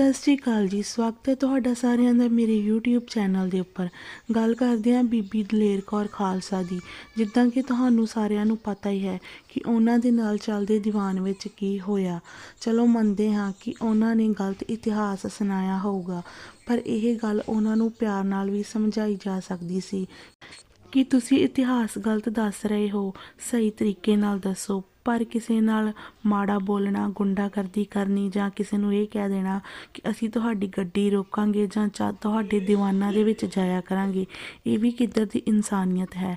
ਸਤਿ ਸ਼੍ਰੀ ਅਕਾਲ ਜੀ, ਸਵਾਗਤ ਹੈ ਤੁਹਾਡਾ ਸਾਰਿਆਂ ਦਾ ਮੇਰੇ YouTube ਚੈਨਲ ਦੇ ਉੱਪਰ। ਗੱਲ ਕਰਦੇ ਹਾਂ ਬੀਬੀ ਦਲੇਰ ਕੌਰ ਖਾਲਸਾ ਦੀ, ਜਿੱਦਾਂ ਕਿ ਤੁਹਾਨੂੰ ਸਾਰਿਆਂ ਨੂੰ ਪਤਾ ਹੀ ਹੈ ਕਿ ਉਹਨਾਂ ਦੇ ਨਾਲ ਚੱਲਦੇ ਦੀਵਾਨ ਵਿੱਚ ਕੀ ਹੋਇਆ। ਚਲੋ ਮੰਨਦੇ ਹਾਂ ਕਿ ਉਹਨਾਂ ਨੇ ਗਲਤ ਇਤਿਹਾਸ ਸੁਣਾਇਆ ਹੋਊਗਾ, ਪਰ ਇਹ ਗੱਲ ਉਹਨਾਂ ਨੂੰ ਪਿਆਰ ਨਾਲ ਵੀ ਸਮਝਾਈ ਜਾ ਸਕਦੀ ਸੀ। ਕਿ ਤੁਸੀਂ ਇਤਿਹਾਸ ਗਲਤ ਦੱਸ ਰਹੇ ਹੋ, ਸਹੀ ਤਰੀਕੇ ਨਾਲ ਦੱਸੋ। ਪਰ ਕਿਸੇ ਨਾਲ ਮਾੜਾ ਬੋਲਣਾ ਗੁੰਡਾਗਰਦੀ ਕਰਨੀ ਜਾਂ ਕਿਸੇ ਨੂੰ ਇਹ ਕਹਿ ਦੇਣਾ ਕਿ ਅਸੀਂ ਤੁਹਾਡੀ ਗੱਡੀ ਰੋਕਾਂਗੇ ਜਾਂ ਚਾ ਤੁਹਾਡੇ ਦੀਵਾਨਾਂ ਦੇ ਵਿੱਚ ਜਾਇਆ ਕਰਾਂਗੇ ਇਹ ਵੀ ਕਿੱਧਰ ਦੀ ਇਨਸਾਨੀਅਤ ਹੈ?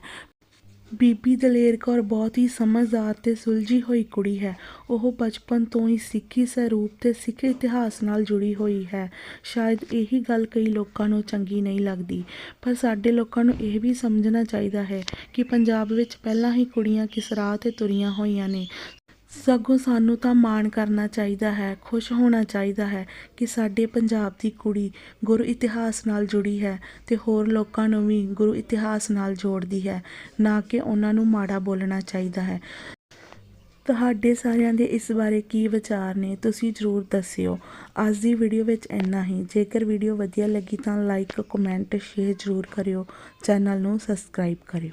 ਬੀਬੀ ਦਲੇਰ ਕੌਰ ਬਹੁਤ ਹੀ ਸਮਝਦਾਰ ਤੇ ਸੁਲਝੀ ਹੋਈ ਕੁੜੀ ਹੈ। ਉਹ ਬਚਪਨ ਤੋਂ ਹੀ ਸਿੱਖੀ ਸਰੂਪ ਤੇ ਸਿੱਖ ਇਤਿਹਾਸ ਨਾਲ ਜੁੜੀ ਹੋਈ ਹੈ। ਸ਼ਾਇਦ ਇਹੀ ਗੱਲ ਕਈ ਲੋਕਾਂ ਨੂੰ ਚੰਗੀ ਨਹੀਂ ਲੱਗਦੀ, ਪਰ ਸਾਡੇ ਲੋਕਾਂ ਨੂੰ ਇਹ ਵੀ ਸਮਝਣਾ ਚਾਹੀਦਾ ਹੈ ਕਿ ਪੰਜਾਬ ਵਿੱਚ ਪਹਿਲਾਂ ਹੀ ਕੁੜੀਆਂ ਕਿਸ ਰਾਹ ਤੇ ਤੁਰੀਆਂ ਹੋਈਆਂ ਨੇ। ਸਗੋਂ ਸਾਨੂੰ ਤਾਂ ਮਾਣ ਕਰਨਾ ਚਾਹੀਦਾ ਹੈ, ਖੁਸ਼ ਹੋਣਾ ਚਾਹੀਦਾ ਹੈ ਕਿ ਸਾਡੇ ਪੰਜਾਬ ਦੀ ਕੁੜੀ ਗੁਰੂ ਇਤਿਹਾਸ ਨਾਲ ਜੁੜੀ ਹੈ ਅਤੇ ਹੋਰ ਲੋਕਾਂ ਨੂੰ ਵੀ ਗੁਰੂ ਇਤਿਹਾਸ ਨਾਲ ਜੋੜਦੀ ਹੈ, ਨਾ ਕਿ ਉਹਨਾਂ ਨੂੰ ਮਾੜਾ ਬੋਲਣਾ ਚਾਹੀਦਾ ਹੈ। ਤੁਹਾਡੇ ਸਾਰਿਆਂ ਦੇ ਇਸ ਬਾਰੇ ਕੀ ਵਿਚਾਰ ਨੇ, ਤੁਸੀਂ ਜ਼ਰੂਰ ਦੱਸਿਓ। ਅੱਜ ਦੀ ਵੀਡੀਓ ਵਿੱਚ ਇੰਨਾ ਹੀ। ਜੇਕਰ ਵੀਡੀਓ ਵਧੀਆ ਲੱਗੀ ਤਾਂ ਲਾਈਕ ਕਮੈਂਟ ਸ਼ੇਅਰ ਜ਼ਰੂਰ ਕਰਿਓ। ਚੈਨਲ ਨੂੰ ਸਬਸਕ੍ਰਾਈਬ ਕਰਿਓ।